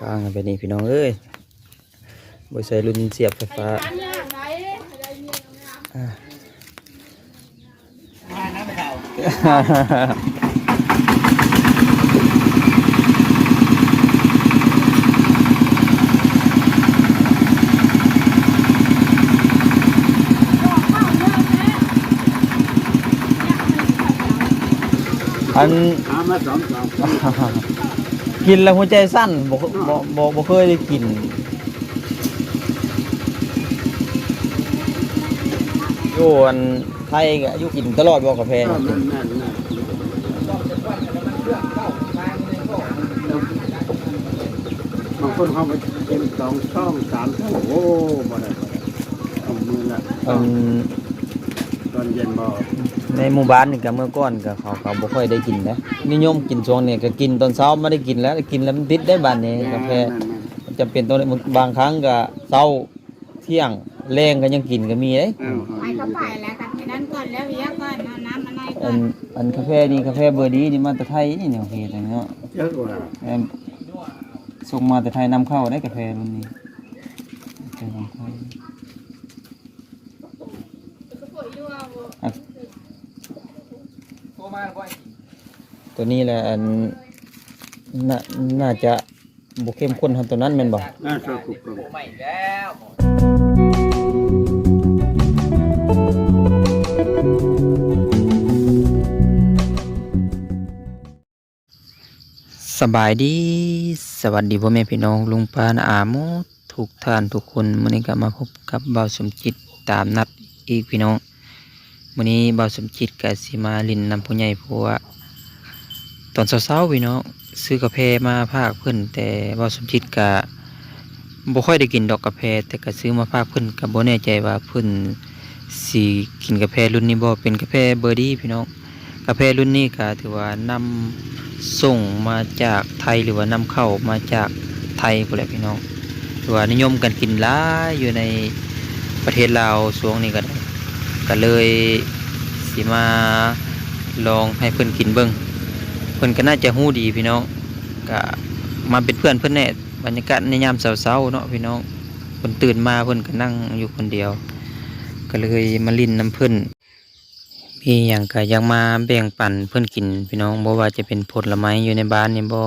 ข้างกันไปนี่พี่น้องเอ้ยบริษัทรุ่นเสียบไฟฟ้าอ่ามาน้ำไปเข่าอันหามาสองสอง กินแล้วหัวใจสั้นบ่บ่บ่บ่เคยได้กินอยู่อันไทยก็อยู่กินตลอดบ่กาแฟนั่นนี่นั่นนั่นบางคนเขาไปเป็นสองช่องสามช่องโอ้บ่ได้บ่ได้เอามือละอันตอนเย็นบ่ ในหมู่บ้านนี่ก็เมื่อก่อนก็เขาก็บ่ค่อยได้กินนะนิยมกินช่วงนี้ก็กินตอนเช้าไม่ได้กินแล้วกินแล้วมันติดได้บัดนี้กาแฟนั่นจำเป็นต้องได้บางครั้งก็เช้าเที่ยงแรงก็ยังกินก็มีเด้ๆอ้าวไปก็ไปแล้วกันไปนั้นก่อนแล้วเวียก่อนเอาน้ำอะไรก่อัอนนอันกาแฟนี่กาแฟเบอร์ดีนี่มาแต่ไทยนี่เนี่ยโอเคแต่เนาะเยอะกว่าแอมส่งมาแต่ไทยนำเข้าได้กาแฟรุ่นนี้กาแฟของไทยอะ ตัวนี้แหละอันน่าน่าจะบุเข้มข้นทำตัวนั้นแม่นบ่ น่าสกุกกุกสบายดี สวัสดีพ่อแม่พี่น้องลุงปานาอาโมทุกท่านทุกคนมื้อนี้ก็มาพบกับเบาสมจิตตามนัดอีกพี่น้อง มื้อนี้เบาสมจิตก็สิมาลินนำผู้ใหญ่เพราะว่าตอนเช้าๆพี่น้องซื้อกาแฟมาพากเพิ่นแต่เบาสมจิตก็บ่ค่อยได้กินดอกกาแฟแต่ก็ซื้อมาพากเพิ่นก็บ่แน่ใจว่าเพิ่นสิกินกาแฟรุ่นนี้บ่เป็นกาแฟเบอร์ดี้พี่น้องกาแฟรุ่นนี้ก็ถือว่านำส่งมาจากไทยหรือว่านำเข้ามาจากไทยพุ่นแหละพี่น้องถือว่านิยมกันกินหลายอยู่ในประเทศลาวช่วงนี้ก็ได้ ก็เลยสิมาลองให้เพิ่อนกินเบิ่งเพิ่อนก็น่าจะฮู้ดีพี่น้องก็มาเป็นเพื่อนเพิ่อนแน่บรรยากาศในยามเช้าๆเนาะพี่น้องเพิ่นตื่นมาเพิ่อนก็นั่งอยู่คนเดียว ก็เลยมาลินน้ำเพิ่อนมีอย่างก็ยังมาแบ่งปันเพื่อนกินพี่น้องบ่ว่าจะเป็นผลไม้อยู่ในบ้านนี่บ่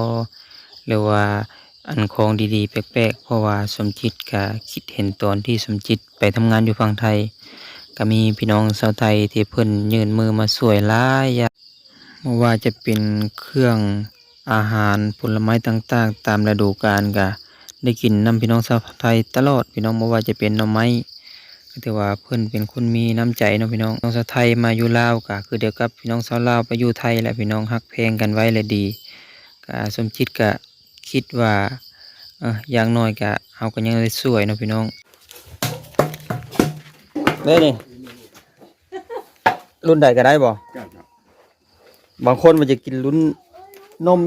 หรือว่าอันของดีๆ แปลกๆ เพราะว่าสมจิตก็คิดเห็นตอนที่สมจิตไปทำงานอยู่ฝั่งไทย ก็มีพี่น้องชาวไทยที่เพิ่นยื่นมือมาช่วยหลายอย่างบ่ว่าจะเป็นเครื่องอาหารผลไม้ต่างๆ ตามฤดูกาลก็ได้กินนํพี่น้องชาวไทยตลอดพี่น้องบ่ว่าจะเป็นหน่อไม้ก็ถือว่าเพิ่นเป็นคนมีน้ำใจเนาะพี่น้องน้องชาวไทยมาอยู่ลาวก็คือเดียวกับพี่น้องชาวลาวไปอยู่ไทยและพี่น้องฮักเพลงกันไว้และดีก็สมจิตก็คิดว่าเอออย่างน้อยก็เฮาก็ยังได้สวยเนาะพี่น้อง เด้นี่รุ่นใดก็ได้บ่จ้าครับบางคนมันจะกินรุ่นนม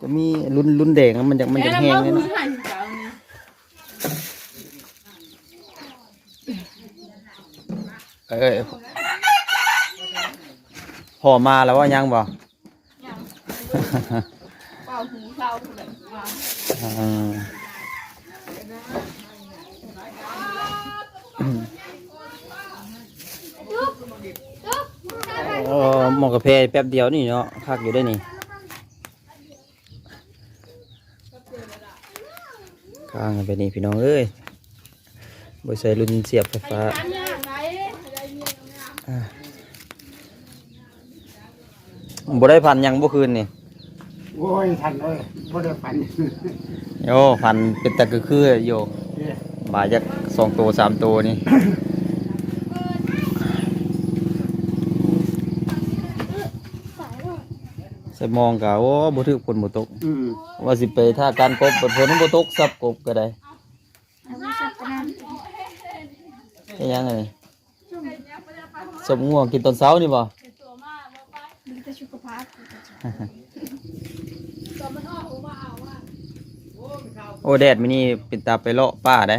จะมีรุ่นรุ่นแดงมันจะมันจะแห้งเลยเนาะเอ้ยพอมาแล้วว่ายังบ่ เป่าหูเป่าเลย อ่า เออหมอกกาแฟแป๊บเดียวนี่เนาะคักอยู่ได้นี่ข้างกันไปนี่พี่น้องเอ้ยบริษัทรุ่นเสียบไฟฟ้าอ่าบ่ได้พันหยังบ่คืนนี่โอ้ยทันเลยบ่ได้ฝันโอ้พันเป็นตะคือคือโยบาจากสองตัวสามตัวนี่ ใส่มองกะโอ้บ่ถึกฝนบ่ตก อืมว่าสิไปท่าการกบบ่ฝนบ่ตกซับกบก็ได้เอาไว้สักกันนั้นแค่ยังไงสมง่วงกินตอนเช้านี่บ่ดีต่อสุขภาพโอ้แดดมื้อนี้เป็นตาไปเลาะป่าได้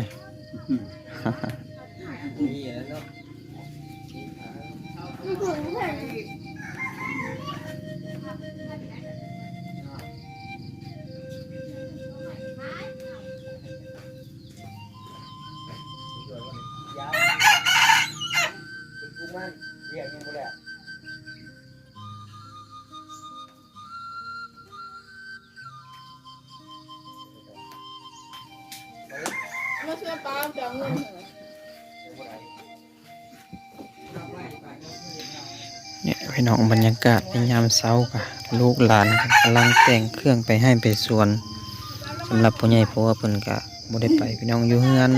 เนี่ยพี่น้องบรรยากาศในยามเช้าค่ะ ลูกหลานกำลังแต่งเครื่องไปให้ไปสวนสำหรับผู้ใหญ่เพราะว่าเพิ่นก็บ่ได้ไปพี่น้องอยู่เฮือน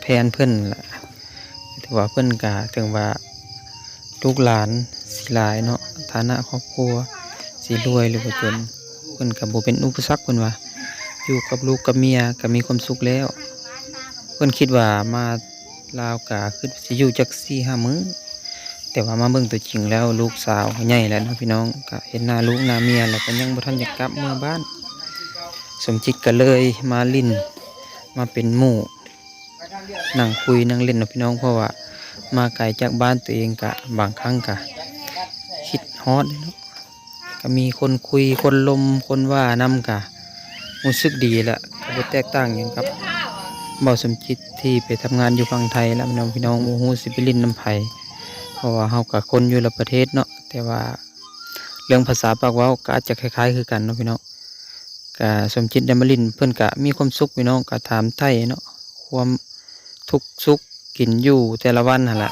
แพนเพิ่นล่ะถือว่าเพิ่นก็ถึงว่าลูกหลานสิหลายเนาะฐานะครอบครัวสิรวยหรือว่าจนเพิ่นก็บ่เป็นอุปสรรคเพิ่นว่าอยู่กับลูกกับเมียก็มีความสุขแล้ว เพิ่นคิดว่ามาลาวกะคือสิอยู่จักสี่ห้ามื้อ แต่ว่ามาเบิ่งตัวจริงแล้วลูกสาวใหญ่แล้วนะพี่น้องก็เห็นหน้าลูกหน้าเมียแล้วก็ยังบ่ทันอยากกลับเมื่อบ้าน สมจิตก็เลยมาลิ้นมาเป็นหมู่นั่งคุยนั่งเล่นนะพี่น้องเพราะว่ามาไกลจากบ้านตัวเองกะบางครั้งกะคิดฮอดเนาะก็มีคนคุยคนลมคนว่านำกะรู้สึกดีแหละก็บ่แตกต่างหยังกับ เบาสมจิตที่ไปทำงานอยู่ฝั่งไทยแล้วพี่น้องพี่น้องโมโหสิไปลิ้นน้ำไผ่เพราะว่าเฮากับคนอยู่ละประเทศเนาะแต่ว่าเรื่องภาษาปากว้าก็อาจจะคล้าย ๆ คือกันเนาะพี่น้องก็สมจิตดมาลินเพิ่อนก็มีความสุขพี่น้องก็ถามไทยเนาะความทุกสุขกินอยู่แต่ละวันหั่นล่ะ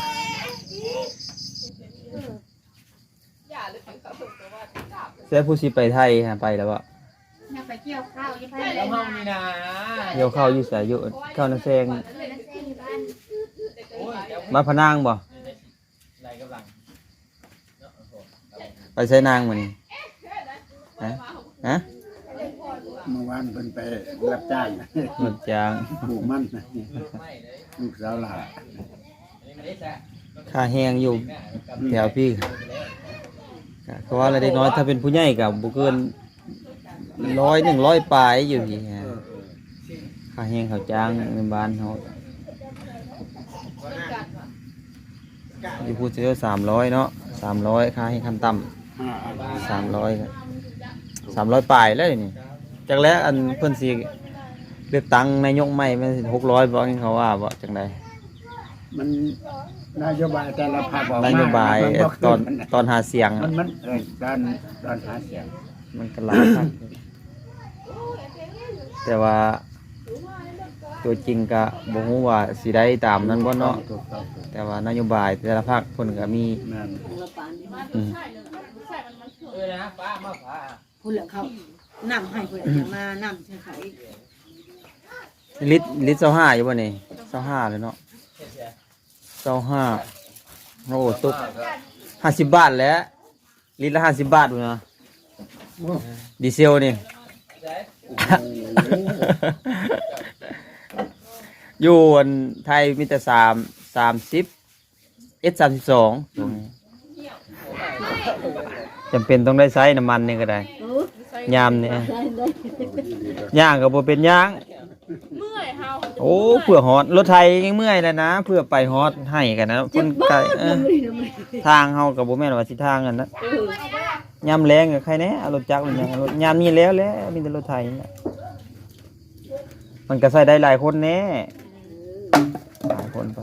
เสียผู้สิไปไทยฮะไปแล้วบ่ ยังไปเกี่ยวข้าวยังไปแล้วห้องนี่นะเดี๋ยวเข้าอยู่ไสอยู่เข้าน้ำแซงเลยนะเส้นอยู่บ้านโอ้ยเดี๋ยวมาพะนางบ่ไรกำลังไปใช้นางมื้อนี้ฮะฮะเมื่อวานเพิ่นไปรับจ้างหมดจางปลูกมันนะไม่เลยลูกสาวหลานอันนี้ไม่ได้แซ่ค่าแห้งอยู่แถวพี่ก็เพราะว่าอะไรเด็กน้อยถ้าเป็นผู้ใหญ่กับบุเกิน ร้อยหนึ่งร้อยปลายอยู่ที่ฮะค่าแห้งเขาจ้างในบ้านเขาอยู่พูดเจอสามร้อยเนาะสามร้อยค่าให้ขั้นต่ห้าอันำสามร้อยสามร้อยปลายแล้วนี่จากแล้วอันเพิ่นสีเลือกตั้งนายกใหม่มันหกร้อยบอกให้เขาว่าบ่จังใดมันนโยบายแต่ละพรรคออกมนโยบายมันบ่ตอนขึ้ตอนหาเสียง มัอะนมันเออตอนตอนหาเสียง มันก็หลายครั้ง แต่ว่าตัวจริงก็บ่ฮู้ว่าสิได้ตามนั้นบ่เนาะถูกต้องถูกแต่ว่านโยบายแต่ละภาคเพิ่นก็มีนั่นอืมเออนะป้ามาป้าพูดแล้วเขานำให้คนมานำเฉยลิตรลิตร25อยู่บ่นี่25เลยเนาะ25โอ้ตก50บาทแล้วลิตรละ50บาทพุ่นนะดีเซลนี่ อยู่อันไทยมีแต่3 30 S 32ตรงนี้จำเป็นต้องได้ใช้น้ำมันนี่ก็ได้ยามเนี่ยย่างก็บ่เป็นย่างเมื่อยเฮาโอ้เพื่อฮอดรถไทยยังเมื่อยแล้วนะเพื่อไปฮอดให้กันนะคนไกลทางเฮาก็บ่แม่นว่าสิทางกันนะยามแรงก็ใครแน่เอารถจักรมันยังรถยามนี้แล้วแหล้วมีแต่รถไทยนี่มันก็ใช้ได้หลายคนแน่หลายคนไป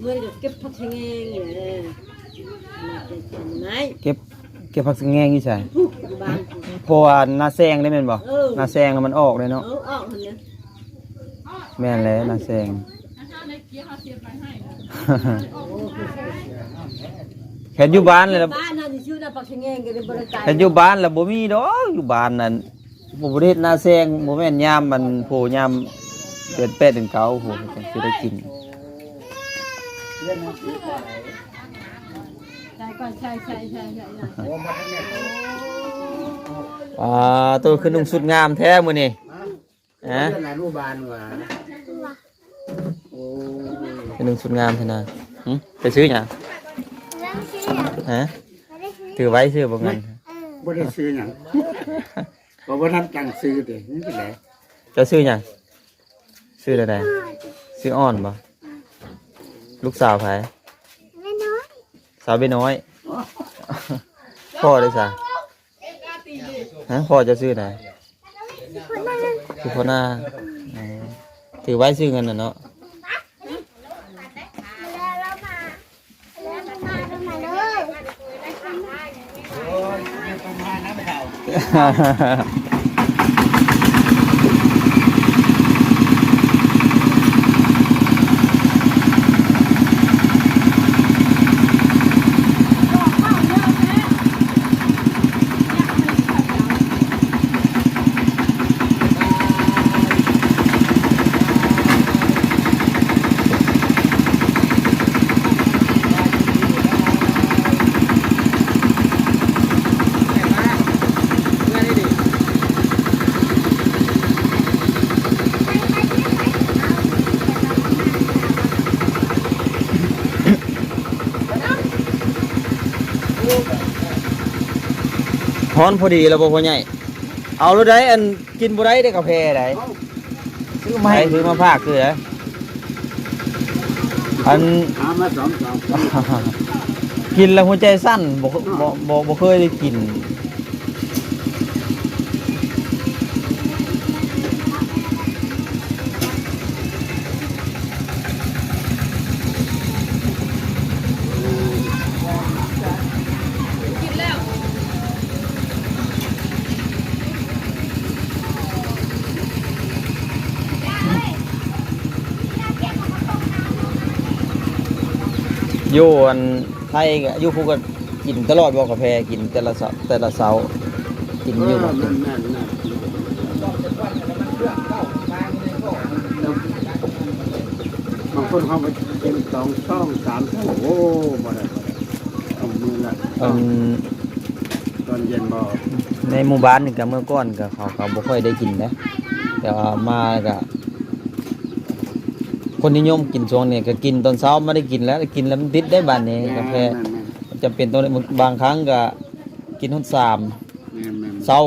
เมื่อเก็บผักชะเงงอยู่เลยมาเป็นต้นไม้เก็บเก็บผักสะแงงนี่ใช่ผู้อยู่บ้านผู้ เพราะว่าหน้าแซงได้แม่นบ่เออ หน้าแซงแล้วมันออกเลยเอเนาะอออกคนเนี้ยแม่นแล้วหน้าแซง เห็นอยู่บ้านเลยล่ะบ้านน่ะที่ชื่อน่ะผักชะเงงก็ได้บริการเห็นอยู่บ้านแล้วบ่มีดอกอยู่บ้านนั่นบ่บ่ได้เฮ็ดหน้าแซงบ่แม่นยามมันโผล่ยามเดือนแปดเดือนเก้าโหจังสิได้กิน ใช่ก่อนใช่ใช่ใช่ใช่ใช่อ่าตัวคือนุ่งสุดงามแท้มื้อนี้ฮะฮะเรื่องอนุบาลว่ะโอ้คือนุ่งสุดงามแท้นะหึไปซื้อหยังฮะถือไว้ซื้อบ่เงินบ่ได้ซื้อหยังเพราะว่าท่านตั้งซื้อเด้นี่เป็นไรจะซื้อหยังซื้ออะไรซื้ออ่อนบ่ลูกสาวไผสาวเบน้อยพ่อได้ซะ ฮะพ่อจะซื้อไหนคือพ่หน้าถือไว้ซื้อเงินน่ะเนาะฮ่าฮ่าฮ่า พอนพอดีแล้วบ่พ่อใหญ่ เอาแล้วได้อันกินบ่ได้ได้กาแฟได้ซื้อมาให้ซื้อมาภาคคือไดอันหามาสองสองกินแล้วหัวใจสั้นบ่บ่บ่บ่เคยได้กิน อยู่อันไทยก็อยู่ภูก็กินตลอดบ่กาแฟกินแต่ละเสาแต่ละเสากินเออยู่บ่นั่นนั่นนั่นต้องคนเข้ามาในโลกบางคนเขาไปเป็นสองช่องสามช่องโอ้บ่ได้บ่ได้เอามือละอันตอนเย็นบ่ในหมู่บ้านนี่ก็เมื่อก่อนก็เขาก็บ่ค่อยได้กินนะแต่ว่ามาก็ คนนิยมกินช่วงนี้ก็กินตอนเช้าไม่ได้กินแล้วกินแล้วมันติดได้บานนี้กาแฟจะเป็นตัวนี้บางครั้งก็กินทุนสามแม่นแม่นเช้า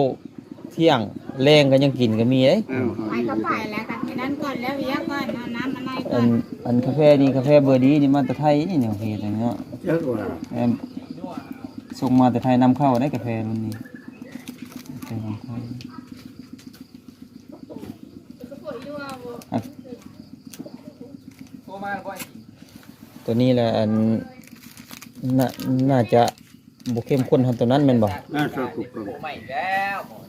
เที่ยงแรงก็ยังกินก็มีเด้เอ้าไปก็ไปแล้วกันที่นั้นก่อนแล้วเวียก่อนเอาน้ำอะไรก่อัอนนอันกาแฟนี่กาแฟเบอร์ดีนี่มาแต่ไทยนี่เนี่ยโอเคแต่เนาะเยอะกว่าแอมส่งมาแต่ไทยนำเข้าได้กาแฟรุ่นนี้กาแฟของไทยอะ โทรมาบ่อย ตัวนี้แหละอันน่าน่าจะบุเข้มข้นท่าตัวนั้นแม่นบ่น่าจะถูกต้องใหม่แล้วหมด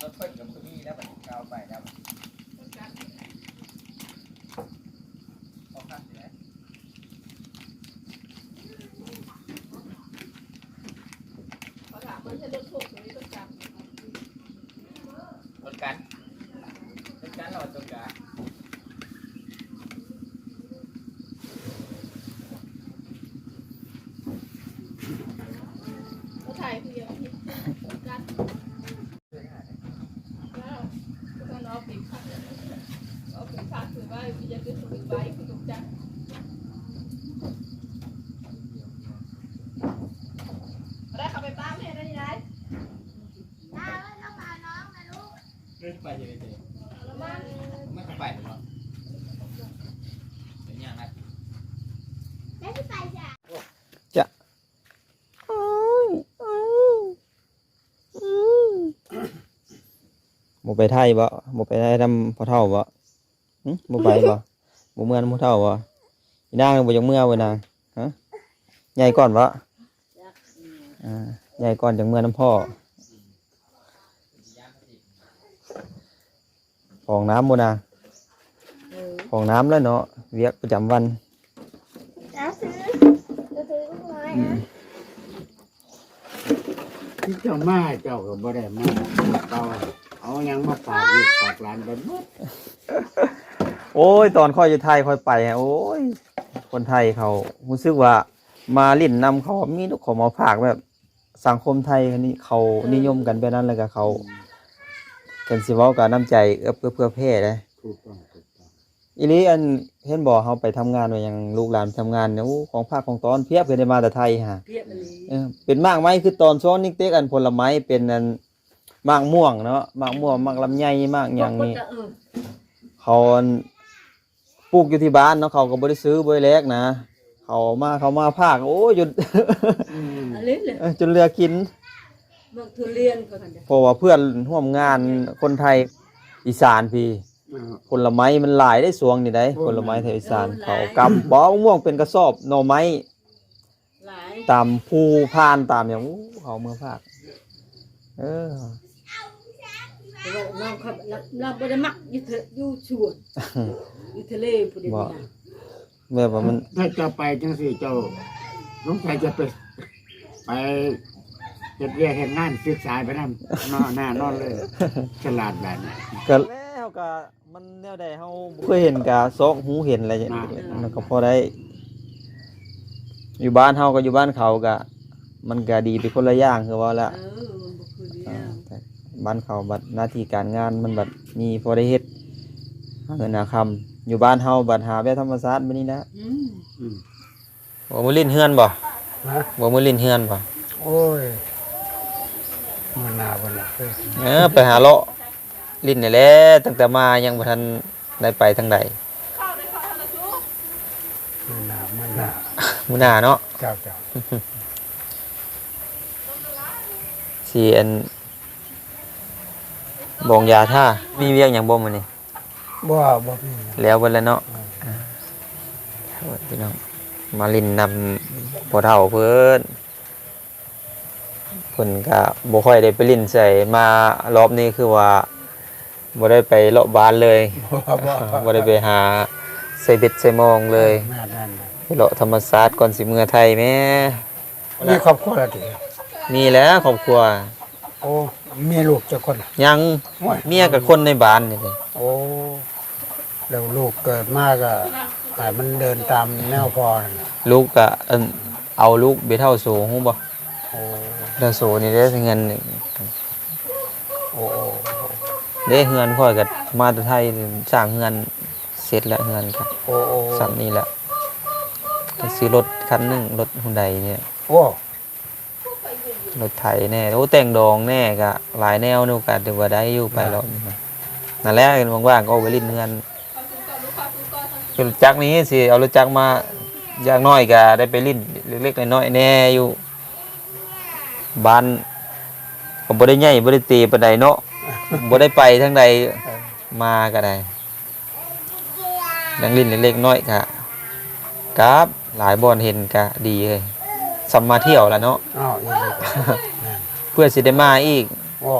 รถเพิ่นกับคนนี้แล้วมันก้าวไปแล้วเอาข้างสิไหนรถกันรถกันเราจงกัน เล่นไปยังไงเจ๊ไม่เข้าไปหรอกเป็นยังไงบ่ไปไทยบ่บ่ไปไทยทำพอเฒ่าบ่หึบ่ไปบ่บ่เมื่อนำพ่อเฒ่าบ่อีนางบ่ยังเมื่อเว้ยนางฮะใหญ่ก่อนบ่ใหญ่ก่อนจังเมื่อน้ำพ่อ ของน้ำบ่นางเออของน้ำแล้วเนาะเวียกประจำวันที่เจ้ามาเจ้าก็บ่ได้มาเก่าเอาหยังมาฝากลูกฝากหลานไปหมดโอ้ย ตอนค่อยอยู่ไทยค่อยไปอะโอ้ย คนไทยเขารู้สึกว่า มาลิ่นนำเขามีลูกของมาฝากแบบ สังคมไทยนี่เขานิยมกันไปนั้นเลยกับเขา กันสิเว้ากับน้ำใจเอื้อเพื่อเพื่อเพศเลยถูกต้องถูกต้องอีนี้อันเห็นบอกเขาไปทำงานไว้ยังลูกหลานทำงานเนี่ยโอ้ของภาคของตอนเพียบเลยได้มาแต่ไทยฮะ เพียบอันนี้เออเป็นมากไหมคือตอนซ้อนนิกเต็กอันผลไม้เป็นอันมากม่วงเนาะมากม่วงมากลำไยมากอย่างนี้เออเขาอันปลูกอยู่ที่บ้านเนาะเขาก็บ่ได้ซื้อบ่ได้แลกนะเขามาเขามาภาคโอ้ยจนอืมอันนี้เลย เออจนเรือกิน เมืองทุเรียนก็ทันจะเพราะว่าเพื่อนร่วมงานคนไทยอีสานพี่เอาผลไม้มันหลายได้สวงนี่ได้โอ้ผลไม้ไทยอีสานเขากำบ่มะม่วงเป็นกระสอบหน่อไม้หลายตามภูพานตามอย่างอู้เขาเมืองภาคเออแต่ว่าน้องครับเราเราบ่ได้มักอยู่เถอะอยู่ชวนอยู่ทะเลผู้เดียวนี่นะแบบว่ามันถ้าจะไปจังสิเจ้าน้องชายจะไปไป เฮ็ดเรียกเฮ็ดงานศึกษาไปนั่นนอนหน้านอนเลย ฉลาดแบบนี้ ก็แล้วก็มันแนวใดเฮาบ่เคยเห็นกะซอกหูเห็นอะไรอย่างนี้มันก็พอได้ อยู่บ้านเฮาก็อยู่บ้านเขาก็มันก็ดีไปคนละอย่างคือว่าละ เออมันบ่คือเดียอ่าวแต่บ้านเขาบัดหน้าที่การงานมันบัดมีพอได้เฮ็ดหาเงินหาคำอยู่บ้านเฮาบัดหาแบบธรรมชาติบัดนี้นะอืมอืมบ่มือลิ้นเฮือนบ่ฮะ บ่มือลิ้นเฮือนบ่โอ้ย มันหนาวันละเอ้ยเออไปหาเลาะลิ้นนี่แหละตั้งแต่มายังบ่ทันได้ไปทางใดมันหนามันหนามื้อหน้าเนาะเจ้าเจ้าสิอันบองยาท่ามีเวียงหยังบ่มื้อนี้บ่บ่มีแล้วเบิดแล้วเนาะอ่าโอ้ยพี่น้องมาลิ้นนำพ่อเฒ่าเพิ่นเพิ่นก็บ่ค่อยได้ไปลิ้นใส่มารอบนี้คือว่าบ่ได้ไปเลาะบ้านเลยบ่บ่บ่ได้ไปหาใส่เบ็ดใส่มองเลยแม่นั่นน่ะไปเลาะธรรมศาสตร์ก่อนสิเมือไทยแหม่มีครอบครัวแล้วติมีแหล้วครอบครัว โอ้มีลูกจักคนยังโอ้ยเมียกับคนในบ้านนี่เลยโอ้แล้วลูกเกิดมาก็ให้มันเดินตามแนวพ่อนั่นน่ะลูกก็เอิ่นเอาลูกไปเท่าโสฮู้บ่โอ้ เท่าโสนี่ได้เงินโอ้โอ้ได้เฮือนค่อยก็มาแต่ไทยสร้างเฮือนเสร็จแล้วเฮือนก็โอ้โอ้สับนี่แหละก็ซื้อรถคันหนึงรถฮุนไดเนี่ยโอ้รถไถแน่โอ้แต่งดองแน่ก็หลายแนวนูก็ถือว่าได้อยู่ไปแล้วนี่นะนั่นแหละว่างๆก็เอาไปลิ้นเฮือนคือรถจักรนี้สิเอารถจักรมาอย่างน้อยก็ได้ไปลิ้นเล็กๆน้อยๆแน่อยู่ บ้านก็บ่ได้ใหญ่บ่ได้ตีปานใดเนาะบ่ได้ไปทางใดมาก็ได้นังลิ้นเล็กๆน้อยๆก็ครับหลายบ่อนเห็นก็ดีเลยสัมมาเที่ยวแล้วเนาะอ้าวอีกเลยนั่นเพื่อสิได้มาอีกโอ้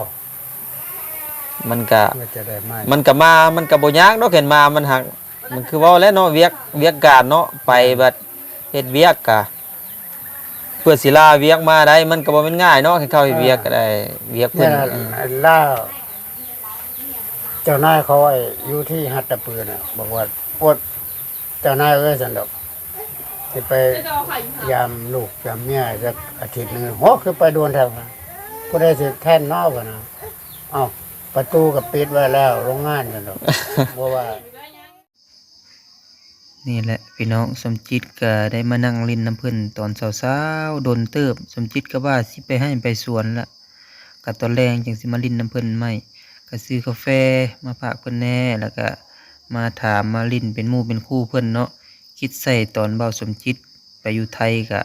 มันก็เพื่อจะได้มามันก็มามันก็บ่ยากเนาะเห็นมามันหักมันคือเว่าแล้วเนาะเวียกเวียกการเนาะไปบัดเฮ็ดเวียกกะ เพื่อสิลาเวียกมาได้มันก็บ่แม่นง่ายเนาะให้เข้าเฮ็ดเวียกก็ได้เวียกเนี่เพิ่ยนอืมล่าเจ้านายเขาไอ้อยู่ที่หัตถปืนน่ะบอกว่าปวดเจ้านายเอ้ยสันดอกสิไปยามลูกยามเมียสักอาทิตย์หนึงโหคือไปโดนแทบผู้ใดสิแท่นนอกกันนะเอ้าประตูกับปิดไว้แล้วโรงงานสันดอกเพราะว่า นี่แหละพี่น้องสมจิตก็ได้มานั่งลินน้ำเพิ่นตอนเช้าๆโดนเติบ สมจิตก็ว่าสิไปให้ไปสวนละก็ตอนแรงจังสิมาลินน้ำเพิ่นไม่ก็ซื้อกาแฟมาฝากเพิ่นแน่แล้วก็มาถามมาลินเป็นมู่เป็นคู่เพิ่อนเนาะคิดใส่ตอนเบาสมจิตไปอยู่ไทยก็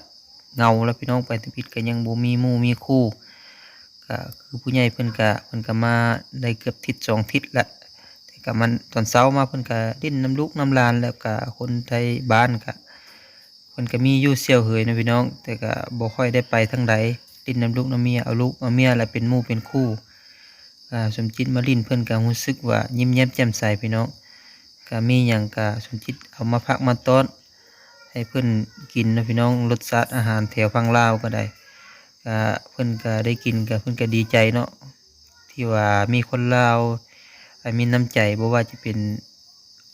เงาแล้วพี่น้องไปทพิดก็ยังบ่มีมู่มีคู่ก็คือผู้ใหญ่เพิ่อนก็เพิ่นก็มาได้เกือบทิศสองทิศละ แต่ก็มันตอนเช้ามาเพิ่นก็ดิ้นน้ำลูกน้ำลานแล้วก็คนไทยบ้านก็เพิ่นก็มีอยู่เสี่ยวเหยนะพี่น้อง แต่ก็บ่ค่อยได้ไปทางใดดิ้นน้ำลูกน้ำเมียเอาลูกเอาเมียแล้วเป็นมู่เป็นคู่อ่าสมจิตมาลิ้นเพิ่นก็รู้สึกว่ายิ้มแย้มแจ่มใสพี่น้องก็มีหยังก็สมจิตเอามาพักมาต้อนให้เพิ่นกินนะพี่น้องรสชาติอาหารแถวพังลาวก็ได้ก็เพิ่นก็ได้กินก็เพิ่นก็ดีใจเนาะที่ว่ามีคนลาว อ่ามีน้ำใจบ่ว่าจะเป็น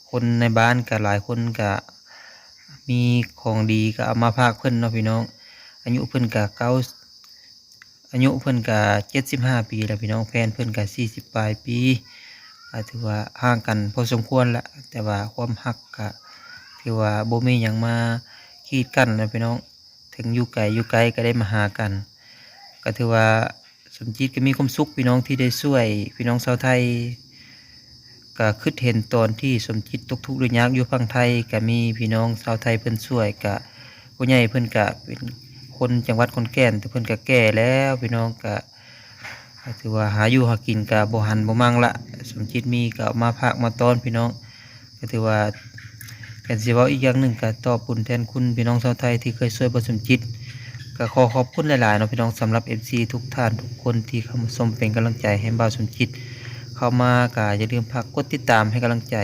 คนในบ้านกับหลายคนก็มีของดีก็เอามาพากเพิ่อนเนาะพี่น้อง อายุเพิ่นก็เก้าอายุเพิ่นก็เจ็ดสิบห้าปีแล้วพี่น้องแฟนเพิ่อนก็สี่สิบปลายปีก็ถือว่าห่างกันพอสมควรละแต่ว่าความหักก็ถือว่าโบมีหยังมาขีดกันนะพี่น้อง ถึงอยู่ไกลอยู่ไกลก็ได้มาหากัน ก็ถือว่าสมจิตก็มีความสุขพี่น้องที่ได้ช่วย พี่น้องชาวไทย ก็คิดเห็นตอนที่สมจิตตกทุกข์ด้วยยากอยู่ฝั่งไทยก็มีพี่น้องชาวไทยเพิ่นช่วยก็ผู้ใหญ่เพิ่นก็เป็นคนจังหวัดขอนแก่นแต่เพิ่นก็แก่แล้วพี่น้องก็ถือว่าหาอยู่หากินก็บ่หันบ่มั่งละสมจิตมีก็เอามาพากมาต้อนพี่น้อง ก็ถือว่ากันสิเว้าอีกอย่างหนึ่งก็ตอบบุญแทนคุณพี่น้องชาวไทยที่เคยช่วยบ่สมจิตก็ขอขอบคุณหลายๆเนาะพี่น้องสำหรับ FC ทุกท่านทุกคนที่เข้ามาชมเป็นกำลังใจให้บ่าวสมจิต เข้ามาก็อย่าลืมพักกดติดตามให้กำลังใจ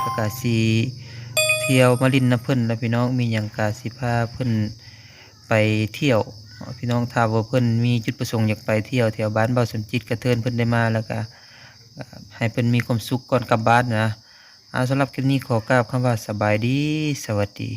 แล้วก็สีเที่ยวมาลินน้ำเพิ่อนแล้วพี่น้องมีอย่างกาสิพาเพิ่อนไปเที่ยวพี่น้องถ้าว่าเพิ่อนมีจุดประสงค์อยากไปเที่ยวแถวบ้านเบาสมจิตกระเทินเพิ่อนได้มาแล้วก็ให้เพิ่อนมีความสุขก่อนกลับบ้านนะเอาสำหรับคลิปนี้ขอกราบคำว่าสบายดี สวัสดี